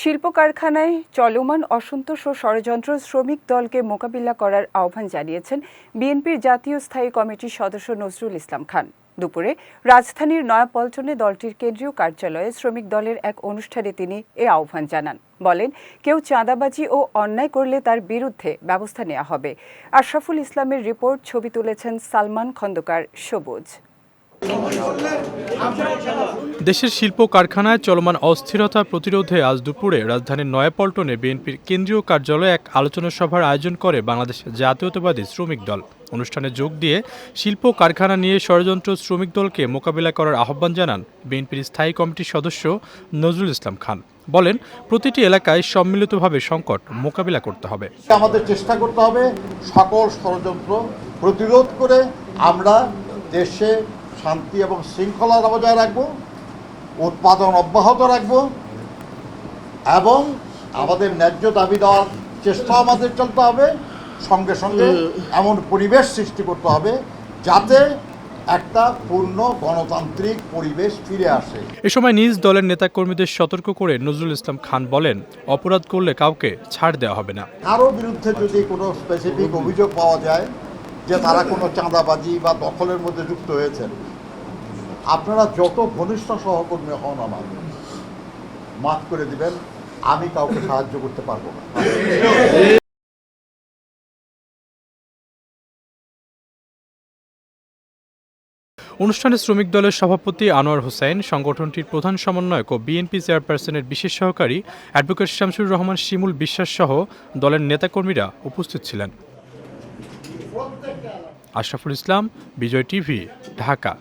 শিল্প কারখানায় চলমান অসন্তোষ ও ষড়যন্ত্র শ্রমিক দলকে মোকাবিলা করার আহ্বান জানিয়েছেন বিএনপির জাতীয় স্থায়ী কমিটির সদস্য নজরুল ইসলাম খান। দুপুরে রাজধানীর নয়াপল্টনে দলটির কেন্দ্রীয় কার্যালয়ে শ্রমিক দলের এক অনুষ্ঠানে তিনি এ আহ্বান জানান। বলেন, কেউ চাঁদাবাজি ও অন্যায় করলে তার বিরুদ্ধে ব্যবস্থা নেওয়া হবে। আশরাফুল ইসলামের রিপোর্ট, ছবি তুলেছেন সালমান খন্দকার, সবুজ। দেশের শিল্প কারখানায় চলমান অস্থিরতা প্রতিরোধে আজ দুপুরে রাজধানীর নয়াপল্টনে বিএনপির কেন্দ্রীয় কার্যালয়ে এক আলোচনা সভার আয়োজন করে বাংলাদেশ জাতীয়তাবাদী শ্রমিক দল। অনুষ্ঠানে যোগ দিয়ে শিল্প কারখানা নিয়ে ষড়যন্ত্র শ্রমিক দলকে মোকাবিলা করার আহ্বান জানান বিএনপির স্থায়ী কমিটির সদস্য নজরুল ইসলাম খান। বলেন, প্রতিটি এলাকায় সম্মিলিতভাবে সংকট মোকাবিলা করতে হবে। আমাদের চেষ্টা করতে হবে। সকল ষড়যন্ত্র প্রতিরোধ করে আমরা দেশে শান্তি এবং শৃঙ্খলা বজায় রাখব উৎপাদন অব্যাহত রাখব এবং আমাদের ন্যায্য দাবি দেওয়ার চেষ্টা আমাদের চলতে হবে। সঙ্গে সঙ্গে এমন পরিবেশ সৃষ্টি করতে হবে যাতে একটা পূর্ণ গণতান্ত্রিক পরিবেশ ফিরে আসে। এ সময় নিজ দলের নেতাকর্মীদের সতর্ক করে নজরুল ইসলাম খান বলেন অপরাধ করলে কাউকে ছাড় দেওয়া হবে না। কারও বিরুদ্ধে যদি কোনো স্পেসিফিক অভিযোগ পাওয়া যায় যে তারা কোনো চাঁদাবাজি বা দখলের মধ্যে যুক্ত হয়েছেন। আপনারা যত ঘনিষ্ঠ সহকর্মী হন আমার, মাফ করে দিবেন, আমি কাউকে সাহায্য করতে পারব না। অনুষ্ঠানে শ্রমিক দলের সভাপতি আনোয়ার হোসেন, সংগঠনটির প্রধান সমন্বয়ক ও বিএনপি চেয়ারপারসনের বিশেষ সহকারী অ্যাডভোকেট শামসুর রহমান শিমুল বিশ্বাস সহ দলের নেতাকর্মীরা উপস্থিত ছিলেন। আশরাফুল ইসলাম বিজয় টিভি ঢাকা।